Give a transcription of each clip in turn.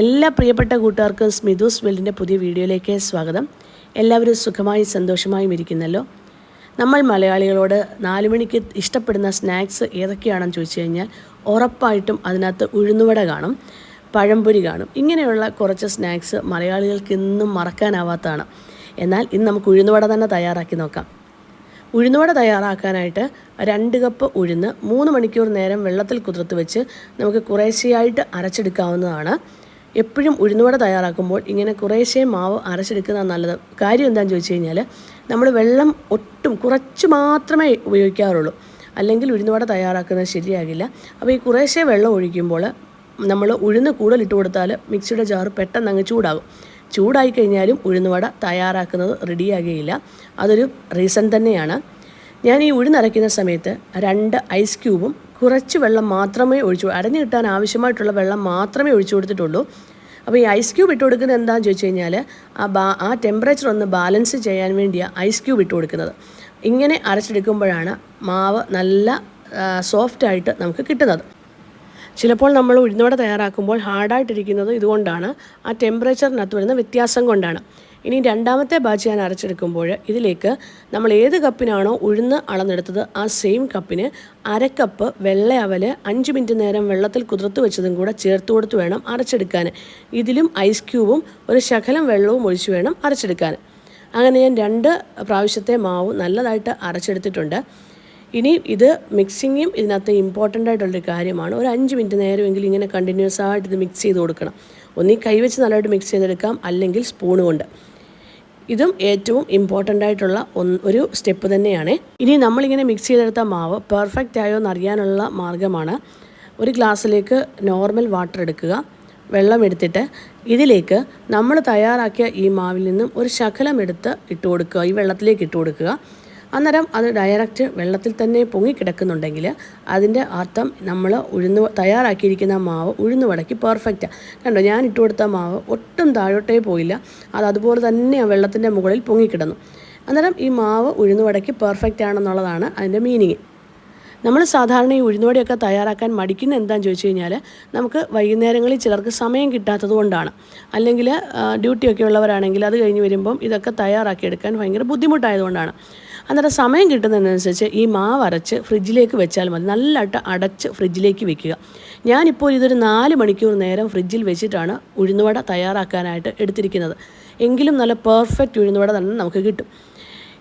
എല്ലാ പ്രിയപ്പെട്ട കൂട്ടുകാർക്കും സ്മിതൂസ് വെൽഡിന്റെ പുതിയ വീഡിയോയിലേക്ക് സ്വാഗതം. എല്ലാവരും സുഖമായി സന്തോഷമായും ഇരിക്കുന്നല്ലോ. നമ്മൾ മലയാളികളോട് നാല് മണിക്ക് ഇഷ്ടപ്പെടുന്ന സ്നാക്സ് ഏതൊക്കെയാണെന്ന് ചോദിച്ചു കഴിഞ്ഞാൽ ഉറപ്പായിട്ടും അതിനകത്ത് ഉഴുന്നുവട കാണും പഴംപൊരി കാണും. ഇങ്ങനെയുള്ള കുറച്ച് സ്നാക്സ് മലയാളികൾക്ക് ഇന്നും മറക്കാനാവാത്തതാണ്. എന്നാൽ ഇന്ന് നമുക്ക് ഉഴുന്നുവട തന്നെ തയ്യാറാക്കി നോക്കാം. ഉഴുന്നുവട തയ്യാറാക്കാനായിട്ട് രണ്ട് കപ്പ് ഉഴുന്ന് മൂന്ന് മണിക്കൂർ നേരം വെള്ളത്തിൽ കുതിർത്ത് വെച്ച് നമുക്ക് കുറേശ്ശെയായിട്ട് അരച്ചെടുക്കാവുന്നതാണ്. എപ്പോഴും ഉഴുന്നുവട തയ്യാറാക്കുമ്പോൾ ഇങ്ങനെ കുറേശ്ശേ മാവ് അരച്ചെടുക്കുന്നതാണ് നല്ലത്. കാര്യം എന്താണെന്ന് ചോദിച്ചു കഴിഞ്ഞാൽ നമ്മൾ വെള്ളം ഒട്ടും കുറച്ച് മാത്രമേ ഉപയോഗിക്കാറുള്ളൂ. അല്ലെങ്കിൽ ഉഴുന്നുവട തയ്യാറാക്കുന്നത് ശരിയാകില്ല. അപ്പോൾ ഈ കുറേശ്ശേ വെള്ളം ഒഴിക്കുമ്പോൾ നമ്മൾ ഉഴുന്ന് കൂടുതൽ ഇട്ട് കൊടുത്താൽ മിക്സിയുടെ ജാർ പെട്ടെന്ന് അങ്ങ് ചൂടാകും. ചൂടായി കഴിഞ്ഞാലും ഉഴുന്നുവട തയ്യാറാക്കുന്നത് റെഡിയാകുകയില്ല അതൊരു റീസൺ തന്നെയാണ്. ഞാൻ ഈ ഉഴുന്നരയ്ക്കുന്ന സമയത്ത് രണ്ട് ഐസ് ക്യൂബും കുറച്ച് വെള്ളം മാത്രമേ ഒഴിച്ചു അടഞ്ഞു കിട്ടാൻ ആവശ്യമായിട്ടുള്ള വെള്ളം മാത്രമേ ഒഴിച്ചു കൊടുത്തിട്ടുള്ളൂ. അപ്പോൾ ഈ ഐസ് ക്യൂബ് ഇട്ട് കൊടുക്കുന്നത് എന്താണെന്ന് ചോദിച്ചു കഴിഞ്ഞാൽ ആ ബാ ആ ടെമ്പറേച്ചർ ഒന്ന് ബാലൻസ് ചെയ്യാൻ വേണ്ടിയാണ് ഐസ് ക്യൂബ് ഇട്ട് കൊടുക്കുന്നത്. ഇങ്ങനെ അരച്ചെടുക്കുമ്പോഴാണ് മാവ് നല്ല സോഫ്റ്റായിട്ട് നമുക്ക് കിട്ടുന്നത്. ചിലപ്പോൾ നമ്മൾ ഉഴുന്നോടെ തയ്യാറാക്കുമ്പോൾ ഹാർഡായിട്ടിരിക്കുന്നത് ഇതുകൊണ്ടാണ്. ആ ടെമ്പറേച്ചറിനകത്ത് വരുന്ന വ്യത്യാസം കൊണ്ടാണ്. ഇനി രണ്ടാമത്തെ ബാച്ച് ഞാൻ അരച്ചെടുക്കുമ്പോൾ ഇതിലേക്ക് നമ്മൾ ഏത് കപ്പിനാണോ ഉഴുന്ന് അളന്നെടുത്തത് ആ സെയിം കപ്പിന് അരക്കപ്പ് വെള്ള അവൽ അഞ്ച് മിനിറ്റ് നേരം വെള്ളത്തിൽ കുതിർത്ത് വെച്ചതും കൂടെ ചേർത്ത് കൊടുത്ത് വേണം അരച്ചെടുക്കാൻ. ഇതിലും ഐസ് ക്യൂബും ഒരു ശകലം വെള്ളവും ഒഴിച്ച് വേണം അരച്ചെടുക്കാൻ. അങ്ങനെ ഞാൻ രണ്ട് പ്രാവശ്യത്തെ മാവ് നല്ലതായിട്ട് അരച്ചെടുത്തിട്ടുണ്ട്. ഇനി ഇത് മിക്സിങ്ങും ഇതിനകത്ത് ഇമ്പോർട്ടന്റ് ആയിട്ടുള്ളൊരു കാര്യമാണ്. ഒരു അഞ്ച് മിനിറ്റ് നേരമെങ്കിലും ഇങ്ങനെ കണ്ടിന്യൂസ് ആയിട്ട് ഇത് മിക്സ് ചെയ്ത് കൊടുക്കണം. ഒന്നീ കൈവച്ച് നല്ലതായിട്ട് മിക്സ് ചെയ്തെടുക്കാം അല്ലെങ്കിൽ സ്പൂൺ കൊണ്ട്. ഇതും ഏറ്റവും ഇമ്പോർട്ടന്റ് ആയിട്ടുള്ള ഒരു സ്റ്റെപ്പ് തന്നെയാണ്. ഇനി നമ്മളിങ്ങനെ മിക്സ് ചെയ്തെടുത്ത മാവ് പെർഫെക്റ്റ് ആയോ എന്ന് അറിയാനുള്ള മാർഗമാണ് ഒരു ഗ്ലാസ്സിലേക്ക് നോർമൽ വാട്ടർ എടുക്കുക. വെള്ളം എടുത്തിട്ട് ഇതിലേക്ക് നമ്മൾ തയ്യാറാക്കിയ ഈ മാവിൽ നിന്നും ഒരു ശകലം എടുത്ത് ഇട്ട് കൊടുക്കുക. ഈ വെള്ളത്തിലേക്ക് ഇട്ട് കൊടുക്കുക. അന്നേരം അത് ഡയറക്റ്റ് വെള്ളത്തിൽ തന്നെ പൊങ്ങിക്കിടക്കുന്നുണ്ടെങ്കിൽ അതിന്റെ അർത്ഥം നമ്മൾ ഉഴുന്ന് തയ്യാറാക്കിയിരിക്കുന്ന മാവ് ഉഴുന്ന് വടക്കി പെർഫെക്റ്റാണ് കണ്ടോ? ഞാൻ ഇട്ട് കൊടുത്ത മാവ് ഒട്ടും താഴോട്ടേ പോയില്ല. അത് അതുപോലെ തന്നെ ആ വെള്ളത്തിന്റെ മുകളിൽ പൊങ്ങിക്കിടന്നു അന്നേരം ഈ മാവ് ഉഴുന്ന് വടക്കി പെർഫെക്റ്റ് ആണെന്നുള്ളതാണ് അതിന്റെ മീനിങ് നമ്മൾ സാധാരണ ഈ ഉഴുന്നുവടിയൊക്കെ തയ്യാറാക്കാൻ മടിക്കുന്ന എന്താണെന്ന് ചോദിച്ചു കഴിഞ്ഞാൽ നമുക്ക് വൈകുന്നേരങ്ങളിൽ ചിലർക്ക് സമയം കിട്ടാത്തത് കൊണ്ടാണ്. അല്ലെങ്കിൽ ഡ്യൂട്ടിയൊക്കെ ഉള്ളവരാണെങ്കിൽ അത് കഴിഞ്ഞ് വരുമ്പം ഇതൊക്കെ തയ്യാറാക്കിയെടുക്കാൻ ഭയങ്കര ബുദ്ധിമുട്ടായതുകൊണ്ടാണ് അന്നേരം സമയം കിട്ടുന്നതിനനുസരിച്ച് ഈ മാവ് അരച്ച് ഫ്രിഡ്ജിലേക്ക് വെച്ചാൽ മതി. നല്ലതായിട്ട് അടച്ച് ഫ്രിഡ്ജിലേക്ക് വെക്കുക. ഞാനിപ്പോൾ ഇതൊരു നാല് മണിക്കൂർ നേരം ഫ്രിഡ്ജിൽ വെച്ചിട്ടാണ് ഉഴുന്നുവട തയ്യാറാക്കാനായിട്ട് എടുത്തിരിക്കുന്നത്. എങ്കിലും നല്ല പെർഫെക്റ്റ് ഉഴുന്നുവട തന്നെ നമുക്ക് കിട്ടും.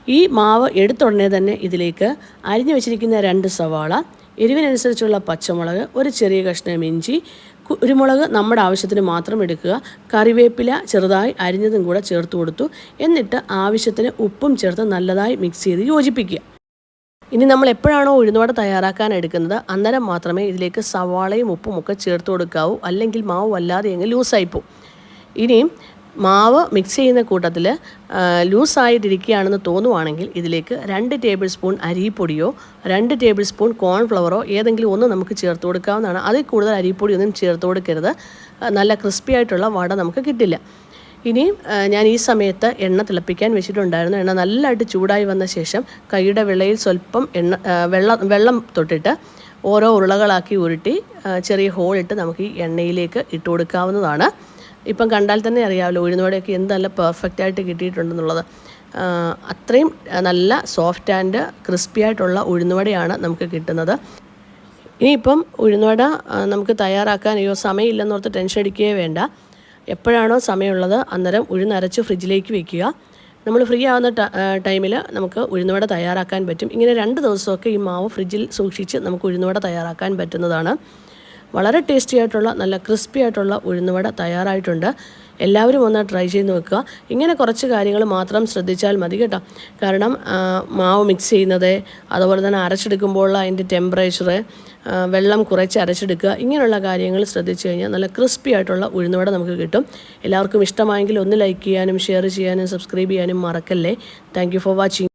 ഈ മാവ് എടുത്തുടനെ തന്നെ ഇതിലേക്ക് അരിഞ്ഞു വെച്ചിരിക്കുന്ന രണ്ട് സവാള എരിവിനനുസരിച്ചുള്ള പച്ചമുളക് ഒരു ചെറിയ കഷ്ണം ഇഞ്ചി കുരുമുളക് നമ്മുടെ ആവശ്യത്തിന് മാത്രം എടുക്കുക. കറിവേപ്പില ചെറുതായി അരിഞ്ഞതും കൂടെ ചേർത്ത് കൊടുത്തു. എന്നിട്ട് ആവശ്യത്തിന് ഉപ്പും ചേർത്ത് നല്ലതായി മിക്സ് ചെയ്ത് യോജിപ്പിക്കുക. ഇനി നമ്മൾ എപ്പോഴാണോ ഉഴുന്നുവട തയ്യാറാക്കാൻ എടുക്കുന്നത് അന്നേരം മാത്രമേ ഇതിലേക്ക് സവാളയും ഉപ്പും ഒക്കെ ചേർത്ത് കൊടുക്കാവൂ. അല്ലെങ്കിൽ മാവ് വല്ലാതെ എങ്കിൽ ലൂസായിപ്പോവും ഇനിയും മാവ് മിക്സ് ചെയ്യുന്ന കൂട്ടത്തിൽ ലൂസായിട്ടിരിക്കുകയാണെന്ന് തോന്നുവാണെങ്കിൽ ഇതിലേക്ക് രണ്ട് ടേബിൾ സ്പൂൺ അരിപ്പൊടിയോ രണ്ട് ടേബിൾ സ്പൂൺ കോൺഫ്ലവറോ ഏതെങ്കിലും ഒന്ന് നമുക്ക് ചേർത്ത് കൊടുക്കാവുന്നതാണ്. അതിൽ കൂടുതൽ അരിപ്പൊടി ഒന്നും ചേർത്ത് കൊടുക്കരുത്. നല്ല ക്രിസ്പി ആയിട്ടുള്ള വട നമുക്ക് കിട്ടില്ല. ഇനി ഞാൻ ഈ സമയത്ത് എണ്ണ തിളപ്പിക്കാൻ വെച്ചിട്ടുണ്ടായിരുന്നു. എണ്ണ നല്ലതായിട്ട് ചൂടായി വന്ന ശേഷം കൈയുടെ വിളയിൽ സ്വല്പം എണ്ണ വെള്ളം വെള്ളം തൊട്ടിട്ട് ഓരോ ഉരുളകളാക്കി ഉരുട്ടി ചെറിയ ഹോളിട്ട് നമുക്ക് ഈ എണ്ണയിലേക്ക് ഇട്ട് കൊടുക്കാവുന്നതാണ്. ഇപ്പം കണ്ടാൽ തന്നെ അറിയാമല്ലോ ഉഴുന്നുവടയൊക്കെ എന്ത് നല്ല പെർഫെക്റ്റ് ആയിട്ട് കിട്ടിയിട്ടുണ്ടെന്നുള്ളത്. അത്രയും നല്ല സോഫ്റ്റ് ആൻഡ് ക്രിസ്പി ആയിട്ടുള്ള ഉഴുന്നുവടയാണ് നമുക്ക് കിട്ടുന്നത്. ഇനിയിപ്പം ഉഴുന്നുവട നമുക്ക് തയ്യാറാക്കാൻ അയ്യോ സമയമില്ലെന്നോർത്ത് ടെൻഷൻ അടിക്കുകയേ വേണ്ട. എപ്പോഴാണോ സമയമുള്ളത് അന്നേരം ഉഴുന്നരച്ച് ഫ്രിഡ്ജിലേക്ക് വെക്കുക. നമ്മൾ ഫ്രീ ആവുന്ന ടൈമിൽ നമുക്ക് ഉഴുന്നുവട തയ്യാറാക്കാൻ പറ്റും. ഇങ്ങനെ രണ്ട് ദിവസമൊക്കെ ഈ മാവ് ഫ്രിഡ്ജിൽ സൂക്ഷിച്ച് നമുക്ക് ഉഴുന്നുവട തയ്യാറാക്കാൻ പറ്റുന്നതാണ്. വളരെ ടേസ്റ്റി ആയിട്ടുള്ള നല്ല ക്രിസ്പി ആയിട്ടുള്ള ഉഴുന്നുവട തയ്യാറായിട്ടുണ്ട്. എല്ലാവരും ഒന്ന് ട്രൈ ചെയ്ത് നോക്കുക. ഇങ്ങനെ കുറച്ച് കാര്യങ്ങൾ മാത്രം ശ്രദ്ധിച്ചാൽ മതി കേട്ടോ. കാരണം മാവ് മിക്സ് ചെയ്യുന്നത് അതുപോലെ തന്നെ അരച്ചെടുക്കുമ്പോൾ അതിന്റെ ടെമ്പറേച്ചർ വെള്ളം കുറച്ച് അരച്ചെടുക്കുക ഇങ്ങനെയുള്ള കാര്യങ്ങൾ ശ്രദ്ധിച്ചു കഴിഞ്ഞാൽ നല്ല ക്രിസ്പി ആയിട്ടുള്ള ഉഴുന്നുവട നമുക്ക് കിട്ടും. എല്ലാവർക്കും ഇഷ്ടമായെങ്കിൽ ഒന്ന് ലൈക്ക് ചെയ്യാനും ഷെയർ ചെയ്യാനും സബ്സ്ക്രൈബ് ചെയ്യാനും മറക്കല്ലേ. Thank for watching